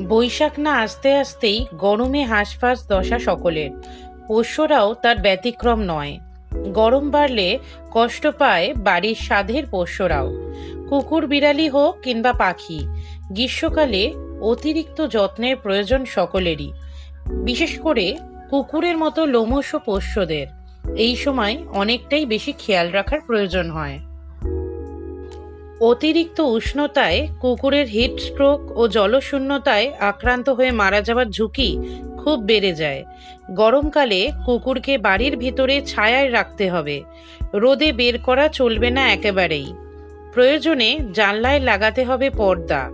বৈশাখ না আসতে আসতেই গরমে হাঁসফাঁস দশা সকলের। পোষ্যরাও তার ব্যতিক্রম নয়। গরম বাড়লে কষ্ট পায় বাড়ির সাধের পোষ্যরাও। কুকুর বিড়ালি হোক কিংবা পাখি, গ্রীষ্মকালে অতিরিক্ত যত্নের প্রয়োজন সকলেরই। বিশেষ করে কুকুরের মতো লোমশ পোষ্যদের। এই সময় অনেকটাই বেশি খেয়াল রাখার প্রয়োজন হয়। অতিরিক্ত উষ্ণতায়, কুকুরের হিট স্ট্রোক ও জলশূন্যতায় আক্রান্ত হয়ে মারা যাওয়ার ঝুঁকি খুব বেড়ে যায়। গরমকালে কুকুরকে বাড়ির ভিতরে ছায়ায় রাখতে হবে। রোদে বের করা চলবে না একেবারেই। প্রয়োজনে জানলায় লাগাতে হবে পর্দা।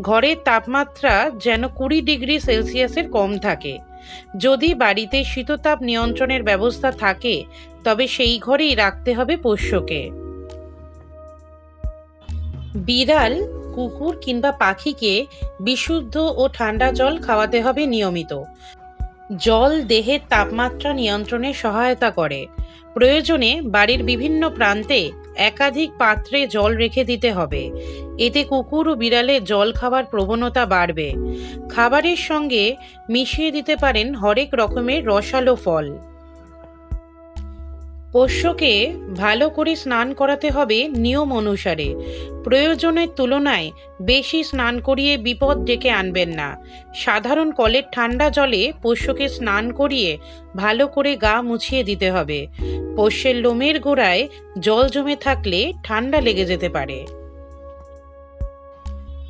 ঘরের তাপমাত্রা যেন কুড়ি ডিগ্রি সেলসিয়াসের কম থাকে। যদি বাড়িতে শীততাপ নিয়ন্ত্রণের ব্যবস্থা থাকে, তবে সেই ঘরেই রাখতে হবে পোষ্যকে। বিড়াল, কুকুর কিংবা পাখিকে বিশুদ্ধ ও ঠান্ডা জল খাওয়াতে হবে নিয়মিত। জল দেহের তাপমাত্রা নিয়ন্ত্রণে সহায়তা করে। প্রয়োজনে বাড়ির বিভিন্ন প্রান্তে একাধিক পাত্রে জল রেখে দিতে হবে। এতে কুকুর ও বিড়ালে জল খাওয়ার প্রবণতা বাড়বে। খাবারের সঙ্গে মিশিয়ে দিতে পারেন হরেক রকমের রসালো ফল। পোষ্যকে ভালো করে স্নান করাতে হবে নিয়ম অনুসারে। প্রয়োজনের তুলনায় বেশি স্নান করিয়ে বিপদ ডেকে আনবেন না। সাধারণ কলের ঠান্ডা জলে পোষ্যকে স্নান করিয়ে ভালো করে গা মুছিয়ে দিতে হবে। পোষ্যের লোমের গোড়ায় জল জমে থাকলে ঠান্ডা লেগে যেতে পারে।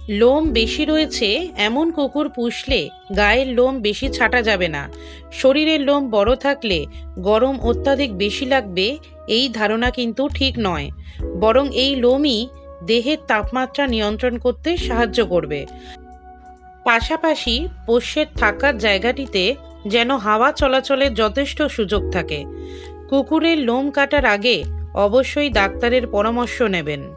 লোম বেশি রয়েছে, এমন কুকুর পুষলে গায়ের লোম বেশি ছাটা যাবে না। শরীরের লোম বড় থাকলে গরম অত্যাধিক বেশি লাগবে, এই ধারণা কিন্তু ঠিক নয়। বরং এই লোমই দেহের তাপমাত্রা নিয়ন্ত্রণ করতে সাহায্য করবে। পাশাপাশি পোষ্যের থাকার জায়গাটিতে যেন হাওয়া চলাচলের যথেষ্ট সুযোগ থাকে। কুকুরের লোম কাটার আগে অবশ্যই ডাক্তারের পরামর্শ নেবেন।